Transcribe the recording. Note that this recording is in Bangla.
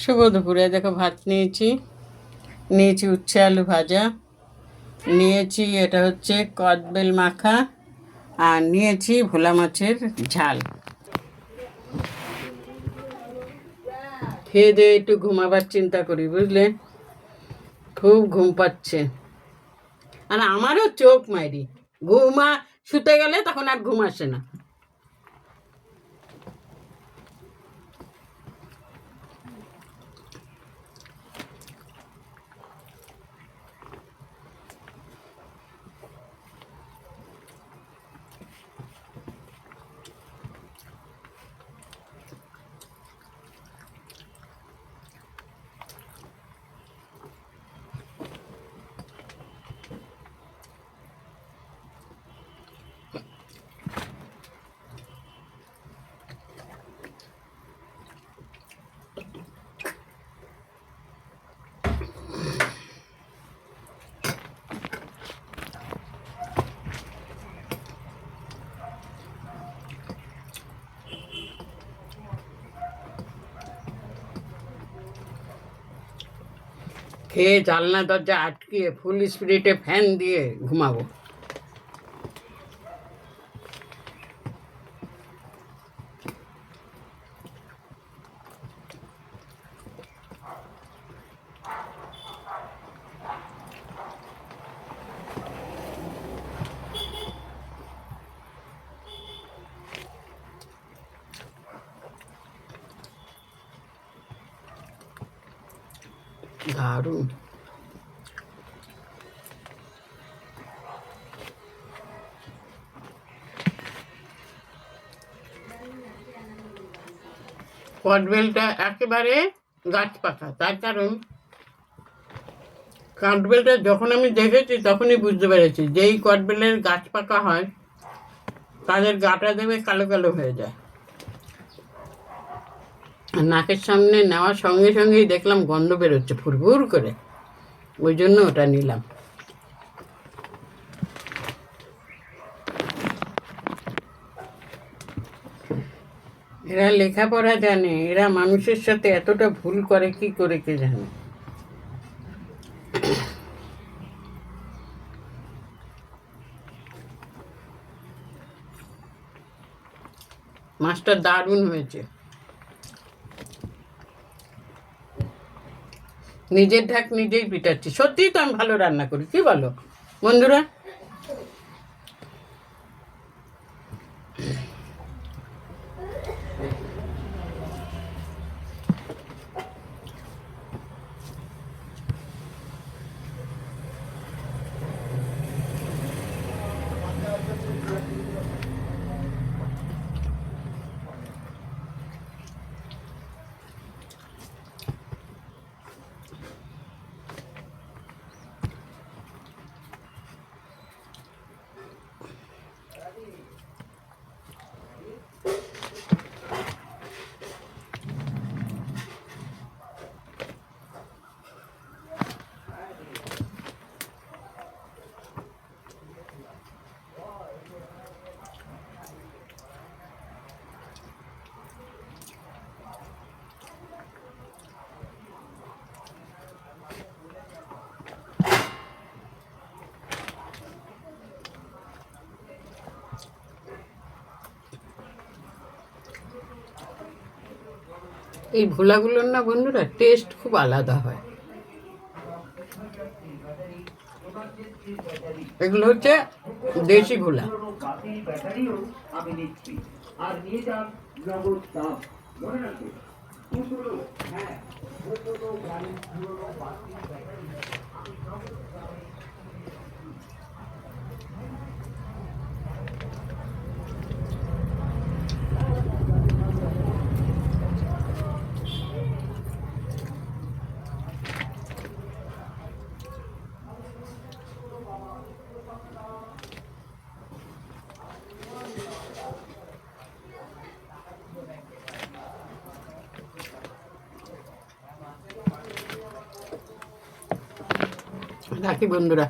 শুভ দুপুরে। দেখো ভাত নিয়েছি। নিয়েছি উচ্ছে আলু ভাজা। নিয়েছি এটা হচ্ছে কদবেল মাখা। আর নিয়েছি ভোলা মাছের ঝাল। খেয়ে দিয়ে একটু ঘুমাবার চিন্তা করি, বুঝলে? খুব ঘুম পাচ্ছে। আর আমারও চোখ মারি ঘুমা শুতে গেলে তখন আর ঘুম আসে না। খেয়ে জানলা দরজা আটকিয়ে ফুল স্পিরিটে ফ্যান দিয়ে ঘুমাবো। দারুণ কটবেলটা একেবারে গাছ পাকা তার কারণ কাঠবেলটা যখন আমি দেখেছি তখনই বুঝতে পেরেছি যেই কটবেলের গাছ পাকা হয়, তাদের গাটা দেবে কালো কালো হয়ে যায়। নাকের সামনে নেওয়ার সঙ্গে সঙ্গেই দেখলাম গন্ধ বেরোচ্ছে, ফুরফুর করে। ওই জন্য ওটা নিলাম। এরা লেখাপড়া জানে, এরা মানুষের সাথে এতটা ভুল করে, কি করে কে জানে? মাছটা দারুণ হয়েছে। নিজের ঢাক নিজেই পিটাচ্ছি। সত্যিই তো আমি ভালো রান্না করি কি বলো? বন্ধুরা এই ভোলাগুলোর না বন্ধুরা টেস্ট খুব আলাদা হয়। এগুলো হচ্ছে দেশি ভোলা। বাতিল রাখি বন্ধুরা।